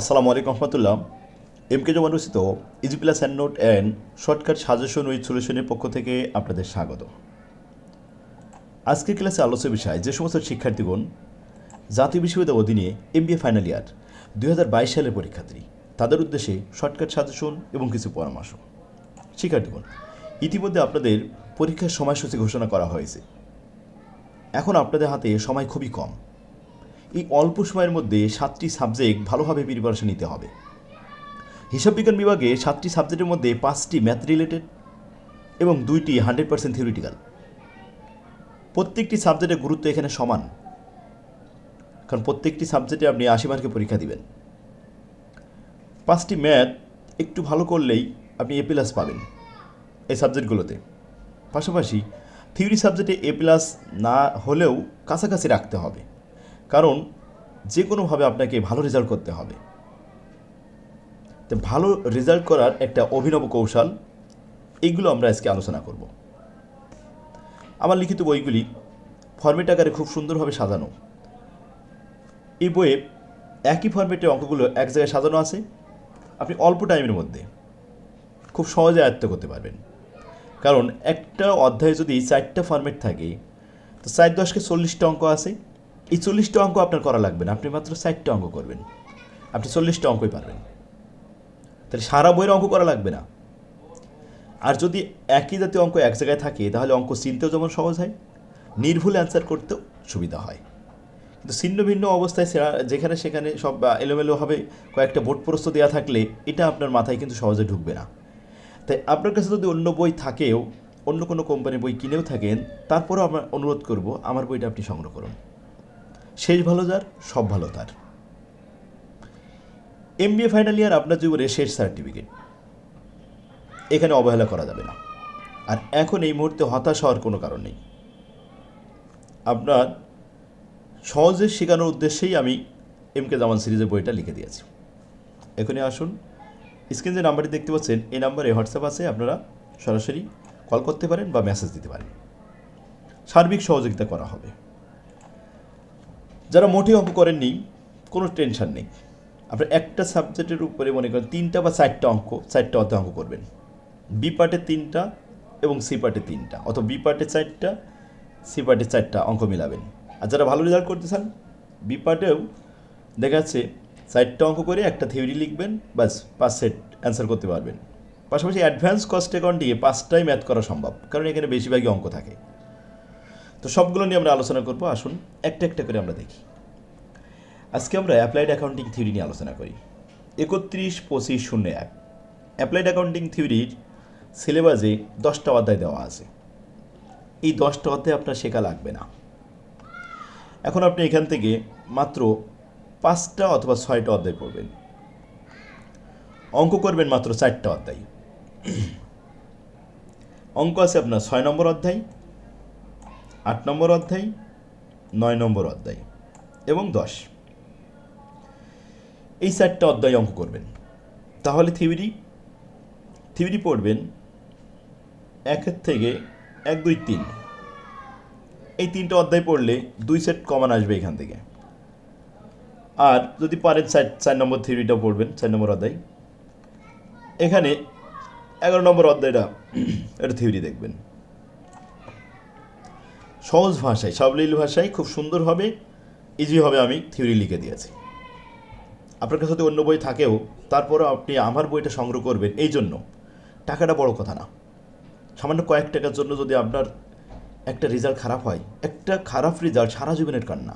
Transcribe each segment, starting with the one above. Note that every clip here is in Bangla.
আসসালামু আলাইকুম রহমতুল্লাহ। এম কে জমান রচিত easy plus hand note and shortcut suggestion with সলিউশনের পক্ষ থেকে আপনাদের স্বাগত। আজকের ক্লাসে আলোচ্য বিষয়, যে সমস্ত শিক্ষার্থীগণ জাতীয় বিশ্ববিদ্যালয় অধীনে এমবিএ ফাইনাল ইয়ার দুই হাজার বাইশ সালের পরীক্ষার্থী, তাদের উদ্দেশ্যে শর্টকাট সাজেশন এবং কিছু পরামর্শ। শিক্ষার্থীগণ, ইতিমধ্যে আপনাদের পরীক্ষার সময়সূচি ঘোষণা করা হয়েছে। এখন আপনাদের হাতে সময় খুবই কম। এই অল্প সময়ের মধ্যে সাতটি সাবজেক্ট ভালোভাবে প্রিপারেশন নিতে হবে। হিসাব বিজ্ঞান বিভাগে সাতটি সাবজেক্টের মধ্যে পাঁচটি ম্যাথ রিলেটেড এবং দুইটি হান্ড্রেড পার্সেন্ট থিওরিটিক্যাল প্রত্যেকটি সাবজেক্টের গুরুত্ব এখানে সমান, কারণ প্রত্যেকটি সাবজেক্টে আপনি আশি মার্কে পরীক্ষা দিবেন। পাঁচটি ম্যাথ একটু ভালো করলেই আপনি এ প্লাস পাবেন এই সাবজেক্টগুলোতে পাশাপাশি থিওরি সাবজেক্টে এ প্লাস না হলেও কাছাকাছি রাখতে হবে। কারণ যে কোনোভাবে আপনাকে ভালো রেজাল্ট করতে হবে। তো ভালো রেজাল্ট করার একটা অভিনব কৌশল এইগুলো আমরা আজকে আলোচনা করব। আমার লিখিত বইগুলি ফর্মেট আকারে খুব সুন্দরভাবে সাজানো। এই বইয়ে একই ফর্মেটে অঙ্কগুলো এক জায়গায় সাজানো আছে। আপনি অল্প টাইমের মধ্যে খুব সহজে আয়ত্ত করতে পারবেন। কারণ একটা অধ্যায়ে যদি চারটা ফর্মেট থাকে, তো চার দশকে চল্লিশটা অঙ্ক আছে। এই চল্লিশটা অঙ্ক আপনার করা লাগবে না। আপনি মাত্র ষাটটা অঙ্ক করবেন। আপনি চল্লিশটা অঙ্কই পারবেন। তাহলে সারা বইয়ের অঙ্ক করা লাগবে না। আর যদি একই জাতীয় অঙ্ক এক জায়গায় থাকে, তাহলে অঙ্ক চিনতেও যেমন সহজ হয়, নির্ভুল অ্যান্সার করতেও সুবিধা হয়। কিন্তু ছিন্ন ভিন্ন অবস্থায় সেরা- যেখানে সেখানে সব এলোমেলোভাবে কয়েকটা বোর্ড প্রস্ত দেওয়া থাকলে এটা আপনার মাথায় কিন্তু সহজে ঢুকবে না। তাই আপনার কাছে যদি অন্য বই থাকেও, অন্য কোনো কোম্পানির বই কিনেও থাকেন, তারপরেও আমরা অনুরোধ করব, আমার বইটা আপনি সংগ্রহ করুন। শেষ ভালো যার সব ভালো তার। এমবিএ ফাইনাল ইয়ার আপনার জীবনের শেষ সার্টিফিকেট এখানে অবহেলা করা যাবে না। আর এখন এই মুহূর্তে হতাশ হওয়ার কোনো কারণ নেই। আপনার সহজে শেখানোর উদ্দেশ্যেই আমি এম কে জামান সিরিজের বইটা লিখে দিয়েছি। এখনই আসুন স্ক্রিন যে নাম্বারটি দেখতে পাচ্ছেন, এই নাম্বারে হোয়াটসঅ্যাপ আছে, আপনারা সরাসরি কল করতে পারেন বা মেসেজ দিতে পারেন। সার্বিক সহযোগিতা করা হবে। যারা মোটেই অঙ্ক করেননি, কোনো টেনশন নেই। আপনার একটা সাবজেক্টের উপরে মনে করেন তিনটা বা চারটা অঙ্ক, চারটা অর্ধ অঙ্ক করবেন। বি পার্টে তিনটা এবং সি পার্টে তিনটা, অথবা বি পার্টে চারটা সি পার্টে চারটা অঙ্ক মিলাবেন। আর যারা ভালো রেজাল্ট করতে চান বি পার্টেও দেখা যাচ্ছে চারটা অঙ্ক করে একটা থিওরি লিখবেন বাস পাঁচ সেট অ্যান্সার করতে পারবেন। পাশাপাশি অ্যাডভান্স কস্ট অ্যাকাউন্ট দিয়ে পাঁচটাই ম্যাথ করা সম্ভব, কারণ এখানে বেশিরভাগই অঙ্ক থাকে। তো সবগুলো নিয়ে আমরা আলোচনা করব। আসুন, একটা একটা করে আমরা দেখি। আজকে আমরা অ্যাপ্লাইড অ্যাকাউন্টিং থিওরি নিয়ে আলোচনা করি। একত্রিশ পঁচিশ শূন্য এক। অ্যাপ্লাইড অ্যাকাউন্টিং থিওরির সিলেবাসে দশটা অধ্যায় দেওয়া আছে। এই দশটা অধ্যায় আপনার শেখা লাগবে না। এখন আপনি এখান থেকে মাত্র পাঁচটা অথবা ছয়টা অধ্যায় পড়বেন। অঙ্ক করবেন মাত্র চারটা অধ্যায়। অঙ্ক আছে আপনার ছয় নম্বর অধ্যায় আট নম্বর অধ্যায়, নয় নম্বর অধ্যায় এবং দশ। এই চারটা অধ্যায় অঙ্ক করবেন। তাহলে থিওরি থিওরি পড়বেন একের থেকে এক দুই তিন। এই তিনটা অধ্যায় পড়লে দুই সেট কমান আসবে এখান থেকে। আর যদি পারেন চার চার নম্বর থিওরিটা পড়বেন, চার নম্বর অধ্যায়। এখানে এগারো নম্বর অধ্যায়টা এটা থিওরি দেখবেন। সহজ ভাষায়, সাবলীল ভাষায় খুব সুন্দর হবে ইজি হবে আমি থিওরি লিখে দিয়েছি। আপনার কাছে যদি অন্য বই থাকেও, তারপরও আপনি আমার বইটা সংগ্রহ করবেন, এই জন্য। টাকাটা বড় কথা না। সামান্য কয়েক টাকার জন্য যদি আপনার একটা রেজাল্ট খারাপ হয়, একটা খারাপ রেজাল্ট সারা জীবনের কান্না।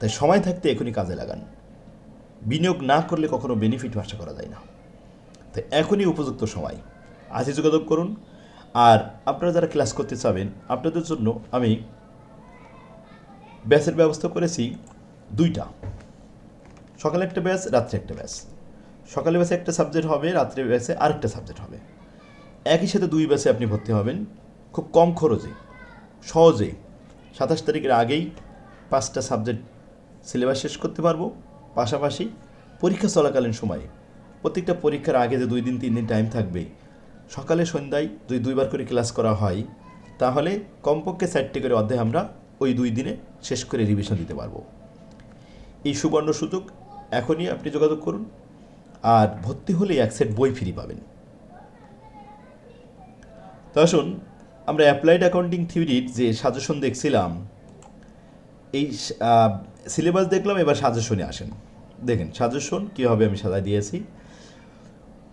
তাই সময় থাকতে এখনই কাজে লাগান। বিনিয়োগ না করলে কখনো বেনিফিট আশা করা যায় না। তাই এখনই উপযুক্ত সময়। আজই যোগাযোগ করুন। আর আপনারা যারা ক্লাস করতে চাবেন, আপনাদের জন্য আমি ব্যাচের ব্যবস্থা করেছি দুইটা। সকালে একটা ব্যাচ, রাত্রে একটা ব্যাচ। সকালে ব্যাচে একটা সাবজেক্ট হবে, রাত্রে ব্যাচে আরেকটা সাবজেক্ট হবে। একই সাথে দুই ব্যাচে আপনি ভর্তি হবেন, খুব কম খরচে, সহজে। সাতাশ তারিখের আগেই পাঁচটা সাবজেক্ট সিলেবাস শেষ করতে পারব। পাশাপাশি পরীক্ষা চলাকালীন সময়ে প্রত্যেকটা পরীক্ষার আগে যে দুই দিন, তিন দিন টাইম থাকবে সকালে সন্ধ্যায় যদি দুইবার করে ক্লাস করা হয়, তাহলে কমপক্ষে চারটে করে অধ্যায় আমরা ওই দুই দিনে শেষ করে রিভিশন দিতে পারব। এই সুবর্ণ সুযোগ এখনই আপনি যোগাযোগ করুন আর ভর্তি হলেই এক সেট বই ফ্রি পাবেন। তো আসুন, আমরা অ্যাপ্লাইড অ্যাকাউন্টিং থিওরির যে সাজেশন দেখছিলাম, এই সিলেবাস দেখলাম, এবার সাজেশনে আসেন। দেখেন সাজেশন কীভাবে আমি সাজায় দিয়েছি।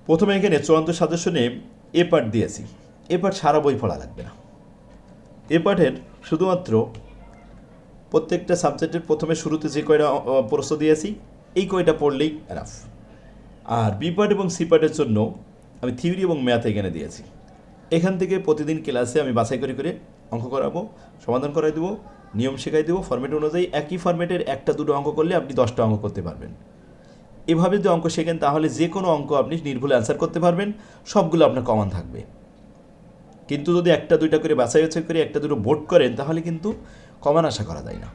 প্রথমে এখানে চূড়ান্ত সাজেশনে এ পার্ট দিয়েছি। এ পার্ট সারা বই পড়া লাগবে না। এ পার্টের শুধুমাত্র প্রত্যেকটা সাবজেক্টের প্রথমে শুরুতে যে কয়টা প্রশ্ন দিয়েছি, এই কয়টা পড়লেই এনাফ আর বি পার্ট এবং সি পার্টের জন্য আমি থিওরি এবং ম্যাথ এখানে দিয়েছি। এখান থেকে প্রতিদিন ক্লাসে আমি বাছাই করে করে অঙ্ক করাবো, সমাধান করাই দেবো, নিয়ম শেখাই দেবো ফর্মেট অনুযায়ী একই ফর্মেটের একটা দুটো অঙ্ক করলে আপনি দশটা অঙ্ক করতে পারবেন। এভাবে যদি অঙ্ক শেখেন, তাহলে যে কোনো অঙ্ক আপনি নির্ভুলে অ্যান্সার করতে পারবেন। সবগুলো আপনার কমন থাকবে। কিন্তু যদি একটা, দুইটা করে বাছাই বাছাই করে একটা, দুটো বোর্ড করেন, তাহলে কিন্তু কমান আশা করা যায় না।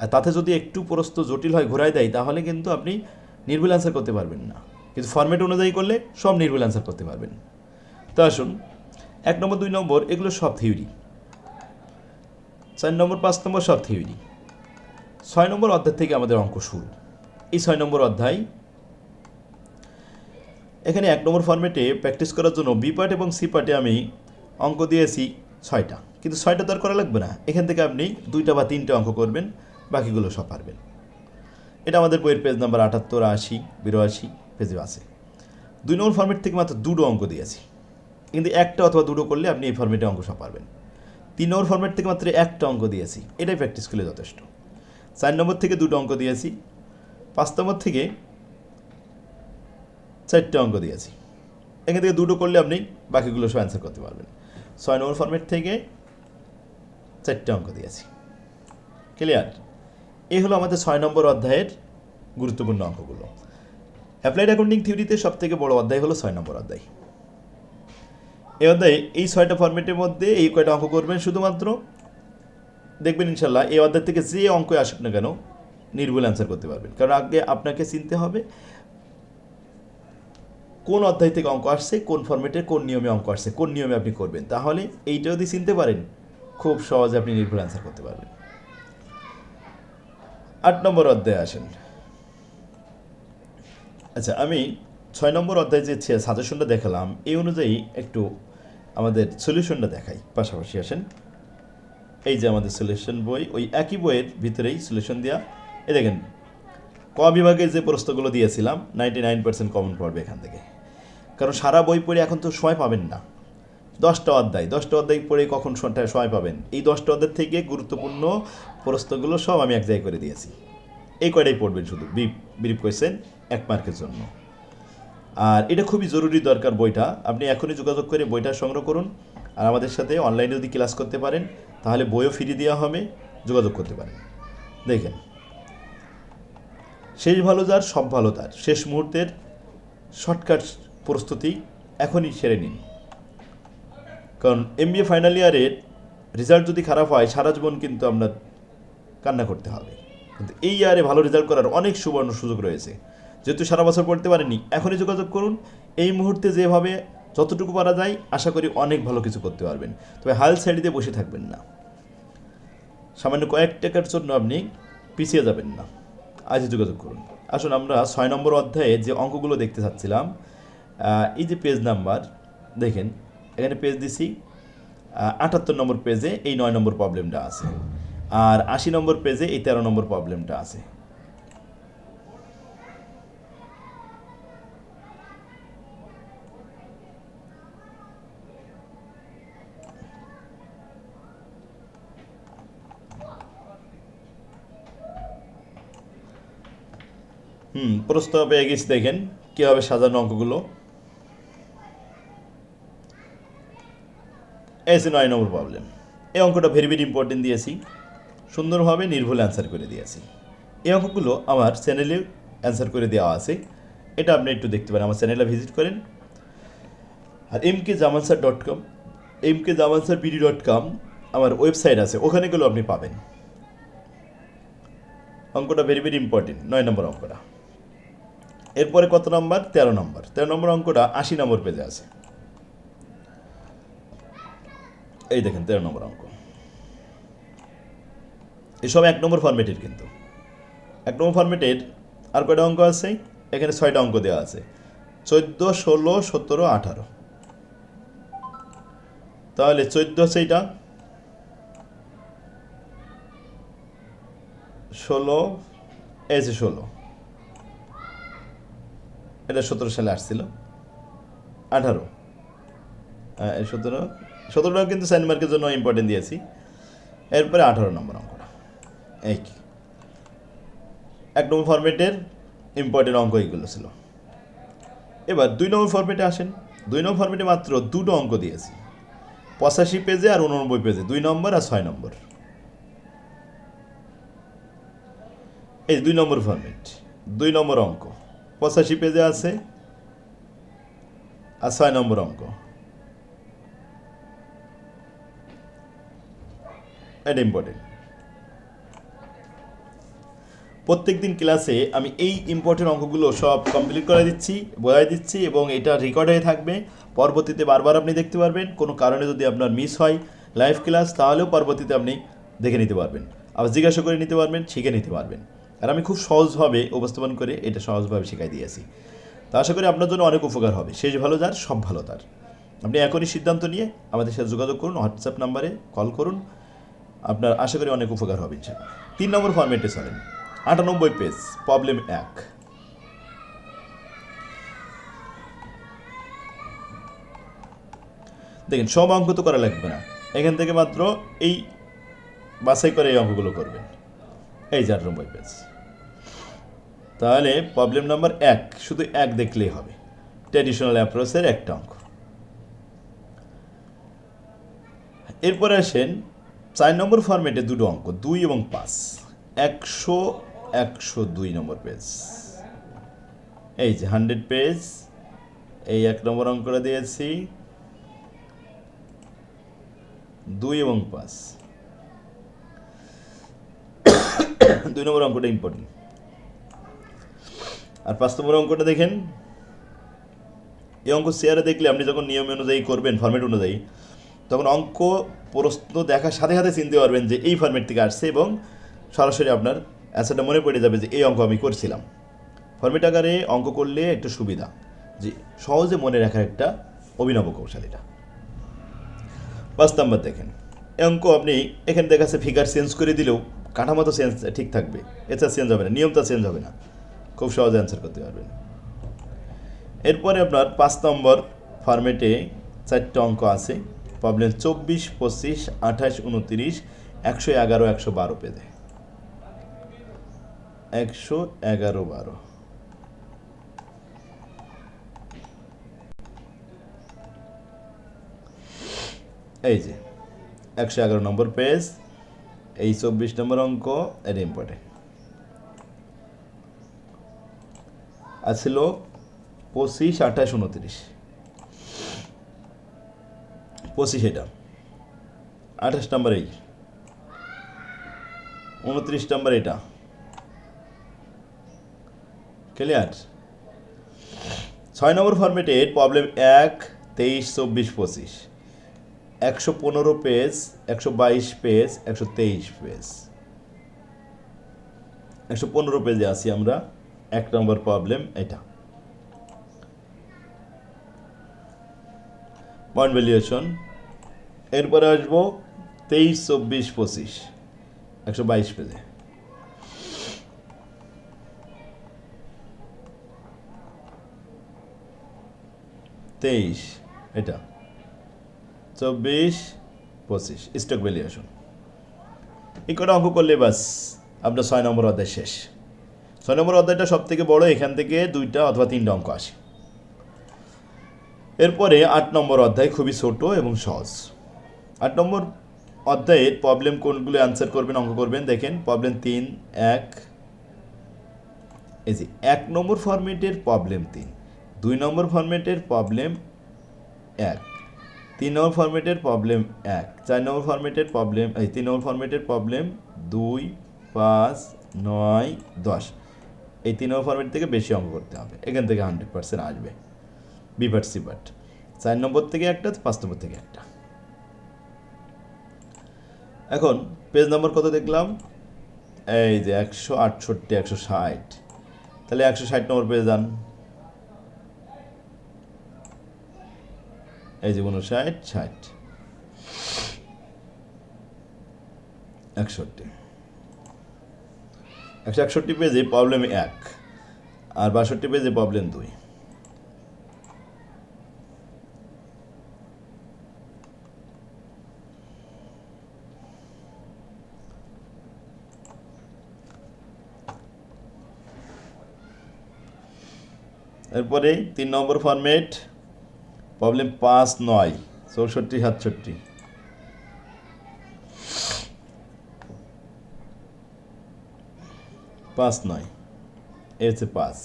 আর তাতে যদি একটু প্রস্ত জটিল হয়, ঘোরায় দেয়, তাহলে কিন্তু আপনি নির্ভুল অ্যান্সার করতে পারবেন না। কিন্তু ফর্মেট অনুযায়ী করলে সব নির্ভুল অ্যান্সার করতে পারবেন। তো আসুন, এক নম্বর, দুই নম্বর, এগুলো সব থিওরি চার নম্বর, পাঁচ নম্বর, সব থিওরি ছয় নম্বর অধ্যায় থেকে আমাদের অঙ্ক শুরু। এই ছয় নম্বর অধ্যায়। এখানে এক নম্বর ফর্মেটে প্র্যাকটিস করার জন্য বি পার্ট এবং সি পার্টে আমি অঙ্ক দিয়েছি ছয়টা। কিন্তু ছয়টা তো আর করা লাগবে না। এখান থেকে আপনি দুইটা বা তিনটে অঙ্ক করবেন, বাকিগুলো সব পারবেন। এটা আমাদের বইয়ের পেজ নাম্বার আটাত্তর, আশি, বিরাশি, পেজে আছে। দুই নম্বর ফর্মেট থেকে মাত্র দুটো অঙ্ক দিয়েছি। কিন্তু একটা অথবা দুটো করলে আপনি এই ফর্মেটে অঙ্ক সব পারবেন। তিন নম্বর ফর্মেট থেকে মাত্র একটা অঙ্ক দিয়েছি। এটাই প্র্যাকটিস করলে যথেষ্ট। চার নম্বর থেকে দুটো অঙ্ক দিয়েছি। পাঁচ নম্বর থেকে চারটে অঙ্ক দিয়েছি। এখান থেকে দুটো করলে আপনি বাকিগুলো সব অ্যান্সার করতে পারবেন। ছয় নম্বর ফর্মেট থেকে চারটে অঙ্ক দিয়েছি। ক্লিয়ার এই হলো আমাদের ছয় নম্বর অধ্যায়ের গুরুত্বপূর্ণ অঙ্কগুলো। অ্যাপ্লাইড অ্যাকাউন্টিং থিওরিতে সব থেকে বড় অধ্যায় হলো ছয় নম্বর অধ্যায়। এই অধ্যায়ে এই ছয়টা ফর্মেটের মধ্যে এই কয়টা অঙ্ক করবেন শুধুমাত্র দেখবেন ইনশাল্লাহ এই অধ্যায় থেকে যে অঙ্কই আসুক না কেন নির্ভুল অ্যান্সার করতে পারবেন। কারণ আগে আপনাকে চিনতে হবে কোন অধ্যায় থেকে অঙ্ক আসছে, কোন ফর্মেটে কোন নিয়মে অঙ্ক আসছে, কোন নিয়মে আপনি করবেন। তাহলে এইটা যদি চিনতে পারেন, খুব সহজে আপনি নির্ভুল অ্যান্সার করতে পারবেন। আট নম্বর অধ্যায়ে আসেন। আচ্ছা আমি ছয় নম্বর অধ্যায়ে যে সাজেশনটা দেখালাম, এই অনুযায়ী একটু আমাদের সলিউশনটা দেখাই। পাশাপাশি আসেন। এই যে আমাদের সলিউশন বই, ওই একই বইয়ের ভিতরেই সলিউশন দেওয়া এই দেখেন, ক বিভাগে যে প্রশ্নগুলো দিয়েছিলাম নাইনটি নাইন পার্সেন্ট কমন পড়বে এখান থেকে। কারণ সারা বই পড়ে এখন তো সময় পাবেন না। দশটা অধ্যায় দশটা অধ্যায় পড়ে কখন সময় পাবেন? এই দশটা অধ্যায় থেকে গুরুত্বপূর্ণ প্রশ্নগুলো সব আমি এক জায়গায় করে দিয়েছি। এই কয়টাই পড়বেন শুধু? বিপ ব্রিফ কোয়েশ্চেন এক মার্কের জন্য। আর এটা খুবই জরুরি দরকার বইটা। আপনি এখনই যোগাযোগ করে বইটা সংগ্রহ করুন। আর আমাদের সাথে অনলাইনে যদি ক্লাস করতে পারেন, তাহলে বইও ফিরিয়ে দেওয়া হবে, যোগাযোগ করতে পারেন। দেখেন শেষ ভালো যার, সব ভালো তার। শেষ মুহূর্তের শর্টকাট প্রস্তুতি এখনই সেরে নিন। কারণ এম এমবিএ ফাইনাল ইয়ারের রেজাল্ট যদি খারাপ হয়, সারা জীবন কিন্তু আমরা কান্না করতে হবে। কিন্তু এই ইয়ারে ভালো রেজাল্ট করার অনেক সুবর্ণ সুযোগ রয়েছে। যেহেতু সারা বছর পড়তে পারেনি এখনই যোগাযোগ করুন। এই মুহূর্তে যেভাবে যতটুকু পারা যায়, আশা করি অনেক ভালো কিছু করতে পারবেন। তবে হাল ছেড়ে বসে থাকবেন না। সামান্য কয়েক টাকার জন্য আপনি পিছিয়ে যাবেন না। আজই যোগাযোগ করুন। আসুন আমরা ছয় নম্বর অধ্যায়ে যে অঙ্কগুলো দেখতে চাচ্ছিলাম এই যে পেজ নাম্বার দেখেন, এখানে পেজ দিছি আটাত্তর নম্বর পেজে এই নয় নম্বর প্রবলেমটা আছে, আর আশি নম্বর পেজে এই তেরো নম্বর প্রবলেমটা আছে। হুম প্রশ্ন পেয়ে গেছি দেখেন কীভাবে সাজানো অঙ্কগুলো। এসে নয় নম্বর প্রবলেম এই অঙ্কটা ভেরি ভেরি ইম্পর্টেন্ট দিয়েছি। সুন্দরভাবে নির্ভুল অ্যান্সার করে দিয়েছি। এই অঙ্কগুলো আমার চ্যানেলে অ্যান্সার করে দেওয়া আছে। এটা আপনি একটু দেখতে পারেন, আমার চ্যানেলে ভিজিট করেন। আর M K Zaman sir dot com M K Zaman sir BD dot com আমার ওয়েবসাইট আছে, ওখানে গেলেও আপনি পাবেন। অঙ্কটা ভেরি ভেরি ইম্পর্টেন্ট নয় নম্বর অঙ্কটা। এরপরে কত নম্বর? তেরো নম্বর। তেরো নম্বর অঙ্কটা আশি নম্বর পেজে আছে। এই দেখেন, তেরো নম্বর অঙ্ক। এসব এক নম্বর ফরম্যাটের কিন্তু। এক নম্বর ফরম্যাটের আর কয়টা অঙ্ক আছে? এখানে ছয়টা অঙ্ক দেওয়া আছে। চোদ্দ, ষোলো, সতেরো, আঠারো। তাহলে চোদ্দ এইটা। ষোলো যে ষোলো। এটা সতেরো সালে আসছিল। আঠারো। সতেরো, সতেরোটাও কিন্তু সাইন মার্কের জন্য ইম্পর্টেন্ট দিয়েছি। এরপরে আঠারো নম্বর অঙ্কটা এই কি? এক নম্বর ফরম্যাটের ইম্পর্টেন্ট অঙ্ক এইগুলো ছিল। এবার দুই নম্বর ফরম্যাটে আসেন। দুই নম্বর ফরম্যাটে মাত্র দুটো অঙ্ক দিয়েছি। পঁচাশি পেজে আর উননব্বই পেজে দুই নম্বর আর ছয় নম্বর। এই দুই নম্বর ফরম্যাট দুই নম্বর অঙ্ক। পঁচাশি পেজে আছে আর ছয় নম্বর অঙ্ক। এটা ইম্পর্টেন্ট প্রত্যেক দিন ক্লাসে আমি এই ইম্পর্টেন্ট অঙ্কগুলো সব কমপ্লিট করে দিচ্ছি বোঝাই দিচ্ছি এবং এটা রেকর্ড হয়ে থাকবে। পরবর্তীতে বারবার আপনি দেখতে পারবেন। কোনো কারণে যদি আপনার মিস হয় লাইভ ক্লাস তাহলেও পরবর্তীতে আপনি দেখে নিতে পারবেন। আবার জিজ্ঞাসা করে নিতে পারবেন, শিখে নিতে পারবেন। আর আমি খুব সহজভাবে উপস্থাপন করে এটা সহজভাবে শেখাই দিয়েছি তা আশা করি আপনার জন্য অনেক উপকার হবে। শেষ ভালো যার, সব ভালো তার। আপনি এখনই সিদ্ধান্ত নিয়ে আমাদের সাথে যোগাযোগ করুন হোয়াটসঅ্যাপ নাম্বারে কল করুন। আপনার আশা করি অনেক উপকার হবে তিন নম্বর ফরম্যাটে চলেন। আটানব্বই পেজ প্রবলেম এক। দেখেন, সব অঙ্ক তো করা লাগবে না। এখান থেকে মাত্র এই বাছাই করে এই অঙ্কগুলো করবেন। এই যে আটানব্বই পেজ তাহলে প্রবলেম নাম্বার এক, শুধু এক দেখলেই হবে। ট্র্যাডিশনাল অ্যাপ্রোচের একটা অঙ্ক। এরপরে আসেন চার নম্বর ফরম্যাটে দুটো অঙ্ক, দুই এবং পাঁচ। একশো একশো দুই নম্বর পেজ এই যে হান্ড্রেড পেজ এই এক নম্বর অঙ্কটা দিয়েছি। দুই এবং পাঁচ। দুই নম্বর অঙ্কটা ইম্পর্টেন্ট আর পাঁচ নম্বর অঙ্কটা দেখেন। এই অঙ্ক শেয়ারে দেখলে আপনি যখন নিয়ম অনুযায়ী করবেন ফরম্যাট অনুযায়ী, তখন অঙ্ক প্রশ্ন দেখার সাথে সাথে চিনতে পারবেন যে এই ফরম্যাট থেকে আসছে এবং সরাসরি আপনার অ্যান্সারটা মনে পড়ে যাবে যে এই অঙ্ক আমি করছিলাম। ফরম্যাট আকারে অঙ্ক করলে একটু সুবিধা, যে সহজে মনে রাখার একটা অভিনব কৌশল এটা। পাঁচ নাম্বার দেখেন, এই অঙ্ক আপনি এখানে দেখাচ্ছে ফিগার চেঞ্জ করে দিলেও কাঠামো তো চেঞ্জ ঠিক থাকবে এছাড়া চেঞ্জ হবে না নিয়মটা চেঞ্জ হবে না। খুব সহজে অ্যান্সার করতে পারবেন। এরপরে আপনার পাঁচ নম্বর ফরম্যাটে চারটে অঙ্ক আছে। প্রবলেম চব্বিশ, পঁচিশ, আঠাশ, উনত্রিশ, একশো এগারো, একশো বারো পেজে একশো এগারো, বারো। এই যে, একশো এগারো নম্বর পেজ এই চব্বিশ নম্বর অঙ্ক, এটা ইম্পর্টেন্ট আর ছিল পঁচিশ, আঠাশ, উনত্রিশ। পঁচিশ এটা। আঠাশ নম্বর এই। উনত্রিশ নম্বর এটা। ক্লিয়ার ছয় নম্বর ফরম্যাটের প্রবলেম এক, তেইশ, চব্বিশ, পঁচিশ। একশো পনেরো পেজ, একশো বাইশ পেজ, একশো তেইশ পেজ। একশো পনেরো পেজে আছি আমরা। এক নম্বর প্রবলেম এটা। পয়েন্ট ভ্যালুয়েশন এরপরে আসব তেইশ, চব্বিশ, পঁচিশ, একশো বাইশ পেজে। তেইশ, এটা। চব্বিশ, পঁচিশ স্টক ভ্যালুয়েশন এই কটা অঙ্ক করলে বাস, আপনার ছয় নম্বর অধ্যায় শেষ। ছয় নম্বর অধ্যায়টা সব থেকে বড়, এখান থেকে দুইটা অথবা তিনটা অঙ্ক আসে। এরপরে আট নম্বর অধ্যায় খুবই ছোট এবং সহজ। আট নম্বর অধ্যায়ের প্রবলেম কোনগুলো অ্যান্সার করবেন, অঙ্ক করবেন? দেখেন প্রবলেম তিন, এক, এই যে এক নম্বর ফরম্যাটের প্রবলেম তিন, দুই নম্বর ফরম্যাটের প্রবলেম এক, তিন নম্বর ফরম্যাটের প্রবলেম এক, চার নম্বর ফরম্যাটের প্রবলেম এই তিন নম্বর ফরম্যাটের প্রবলেম দুই, পাঁচ, নয়, দশ। এই তিন নম্বর ফরম্যাট থেকে বেশি অঙ্ক করতে হবে। এখান থেকে হান্ড্রেড পার্সেন্ট আসবে। বিভাট সিভাট চার নম্বর থেকে একটা, পাঁচ নম্বর থেকে একটা। এখন পেজ নম্বর কত দেখলাম? এই যে একশো আটষট্টি, একশো ষাট। তাহলে একশো ষাট নম্বর পেয়ে যান। এই যে উনষাট, ষাট। একষট্টি। একশো একষট্টি পেজে প্রবলেম এক আর বাষট্টি পেজে প্রবলেম দুই। এরপরে তিন নম্বর ফরম্যাট প্রবলেম পাঁচ নয়, চৌষট্টি, সাতষট্টি। পাঁচ নয় এ হচ্ছে পাঁচ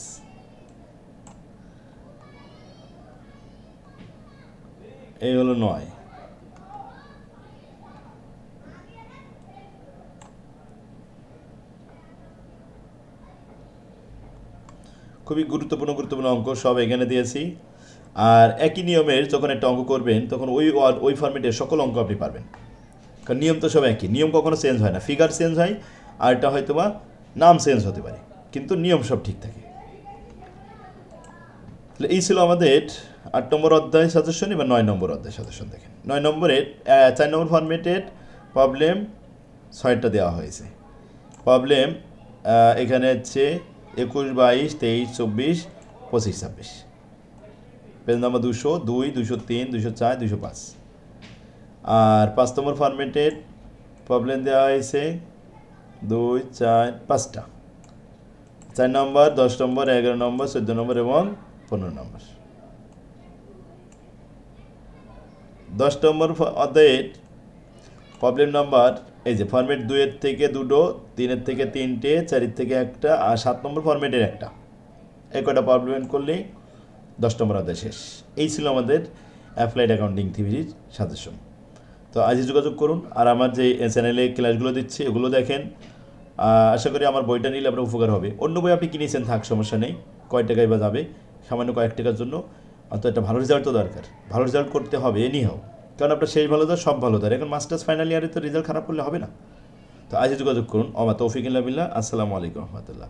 এই হলো নয়। খুবই গুরুত্বপূর্ণ গুরুত্বপূর্ণ অঙ্ক, সব এখানে দিয়েছি। আর একই নিয়মের যখন একটা অঙ্ক করবেন, তখন ওই ওই ফর্মেটের সকল অঙ্ক আপনি পারবেন। কারণ নিয়ম তো সব একই, নিয়ম কখনো চেঞ্জ হয় না। ফিগার চেঞ্জ হয়, আর এটা হয়তো বা নাম চেঞ্জ হতে পারে কিন্তু নিয়ম সব ঠিক থাকে। তাহলে এই ছিল আমাদের আট নম্বর অধ্যায় সাজেশন এবার নয় নম্বর অধ্যায় সাজেশন দেখেন। নয় নম্বরের আহ, চার নম্বর ফর্মেটের প্রবলেম ছয়টা দেওয়া হয়েছে। প্রবলেম এখানে হচ্ছে একুশ বাইশ তেইশ চব্বিশ পঁচিশ ছাব্বিশ। পেজ নম্বর দুশো দুই দুশো তিন দুশো চার দুশো পাঁচ। আর পাঁচ নম্বর ফর্মেটের প্রবলেম দেওয়া হয়েছে দুই, চার, পাঁচটা। চার নম্বর, দশ নম্বর, এগারো নম্বর, চোদ্দ নম্বর এবং পনেরো নম্বর। দশ নম্বর অধ্যায়ের প্রবলেম নাম্বার এই যে ফর্মেট দুইয়ের থেকে দুটো, তিনের থেকে তিনটে, চারের থেকে একটা, আর সাত নম্বর ফর্মেটের একটা। এই কটা প্রবলেম করলেই দশ নম্বর অধ্যায় শেষ। এই ছিল আমাদের অ্যাপ্লাইড অ্যাকাউন্টিং থিওরির সাজেশন তো আজই যোগাযোগ করুন, আর আমার যে চ্যানেলে ক্লাসগুলো দিচ্ছি, ওগুলো দেখেন। আশা করি আমার বইটা নিলে আপনার উপকার হবে। অন্য বই আপনি কিনেছেন, থাক, সমস্যা নেই। কয় টাকায় বা যাবে? সামান্য কয়েক টাকার জন্য। অন্তত একটা ভালো রেজাল্ট তো দরকার। ভালো রেজাল্ট করতে হবে এনি হোক কারণ আপনার শেষ ভালো দেয় সব ভালো দেয় এখন মাস্টার্স ফাইনাল ইয়ারে তো রেজাল্ট খারাপ করলে হবে না। তো আজই যোগাযোগ করুন। অমা তৌফিক বিল্লাহ। আসসালামু আলাইকুম রহমতুল্লাহ।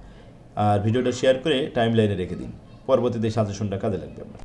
আর ভিডিওটা শেয়ার করে টাইম লাইনে রেখে দিন। পরবর্তীতে সাজেশনটা কাজে লাগবে আপনার।